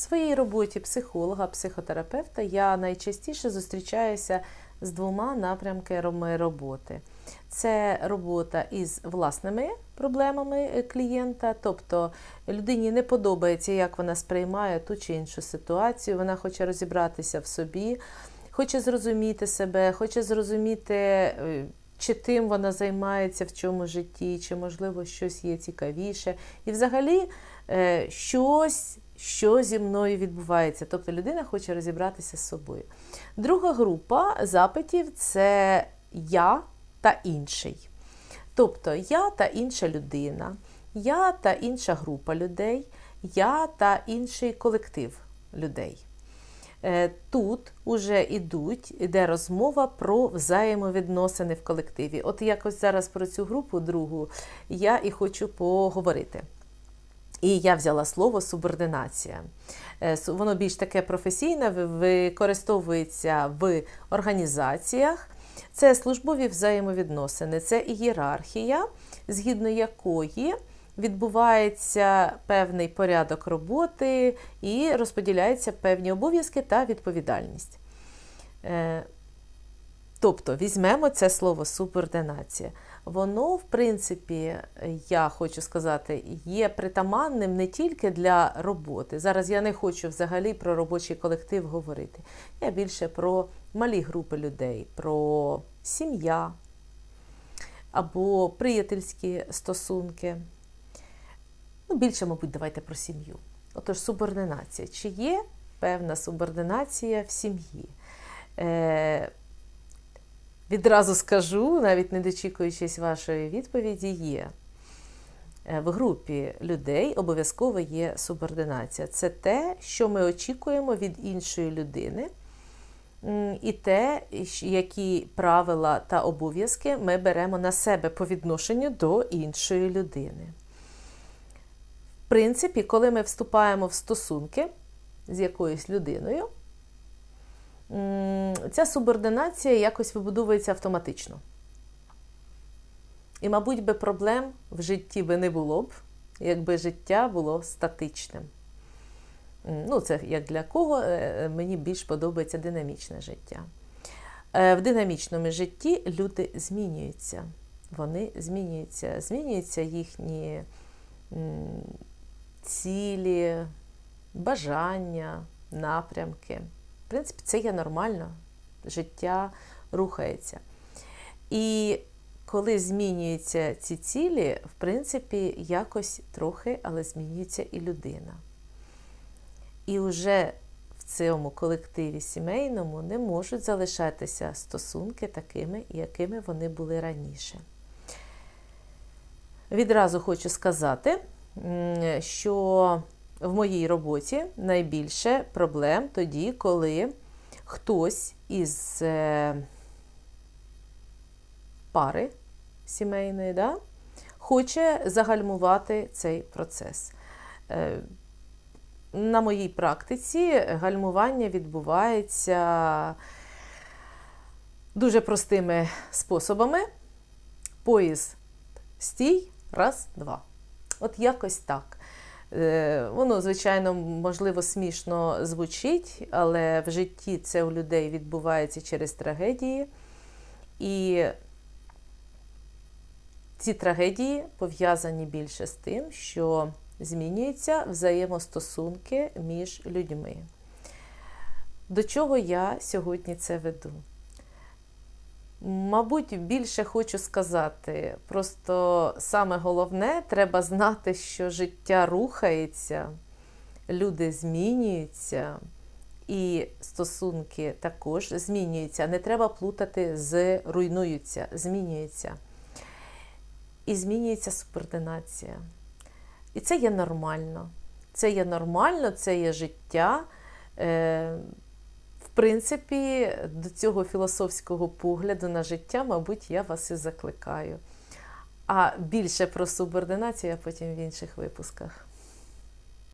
своїй роботі психолога, психотерапевта я найчастіше зустрічаюся з двома напрямками роботи. Це робота із власними проблемами е, клієнта, тобто людині не подобається, як вона сприймає ту чи іншу ситуацію, вона хоче розібратися в собі, хоче зрозуміти себе, хоче зрозуміти, е, чи тим вона займається в цьому житті, чи, можливо, щось є цікавіше. І взагалі е, щось, що зі мною відбувається. Тобто людина хоче розібратися з собою. Друга група запитів це я та інший. Тобто я та інша людина, я та інша група людей, я та інший колектив людей. Е, Тут уже ідуть, іде розмова про взаємовідносини в колективі. От якось зараз про цю групу другу я і хочу поговорити. І я взяла слово субординація. Е, Воно більш таке професійне, використовується в організаціях. Це службові взаємовідносини, це ієрархія, згідно якої відбувається певний порядок роботи і розподіляються певні обов'язки та відповідальність. Е, Тобто візьмемо це слово субординація. Воно, в принципі, я хочу сказати, є притаманним не тільки для роботи. Зараз я не хочу взагалі про робочий колектив говорити. Я більше про малі групи людей, про сім'я або приятельські стосунки. Ну, більше, мабуть, давайте про сім'ю. Отож, субординація. Чи є певна субординація в сім'ї? Е, Відразу скажу, навіть не дочікуючись вашої відповіді, є. Е, В групі людей обов'язково є субординація. Це те, що ми очікуємо від іншої людини, і те, які правила та обов'язки ми беремо на себе по відношенню до іншої людини. В принципі, коли ми вступаємо в стосунки з якоюсь людиною, ця субординація якось вибудовується автоматично. І, мабуть, би проблем в житті би не було б, якби життя було статичним. Ну, це як для кого е, мені більш подобається динамічне життя. Е, В динамічному житті люди змінюються. Вони змінюються, змінюються їхні цілі, бажання, напрямки. В принципі, це є нормально. Життя рухається. І коли змінюються ці цілі, в принципі, якось трохи, але змінюється і людина. І вже в цьому колективі сімейному не можуть залишатися стосунки такими, якими вони були раніше. Відразу хочу сказати, що в моїй роботі найбільше проблем тоді, коли хтось із е, пари сімейної да, хоче загальмувати цей процес. Е, На моїй практиці гальмування відбувається дуже простими способами. Поїзд стій, раз, два. От якось так. Е, Воно, звичайно, можливо, смішно звучить, але в житті це у людей відбувається через трагедії. І ці трагедії пов'язані більше з тим, що змінюються взаємостосунки між людьми. До чого я сьогодні це веду? Мабуть, більше хочу сказати. Просто саме головне, треба знати, що життя рухається, люди змінюються, і стосунки також змінюються. Не треба плутати з руйнуються, змінюються. І змінюється субординація. І це є нормально. Це є нормально, це є життя. Принципі, до цього філософського погляду на життя, мабуть, я вас і закликаю. А більше про субординацію я потім в інших випусках.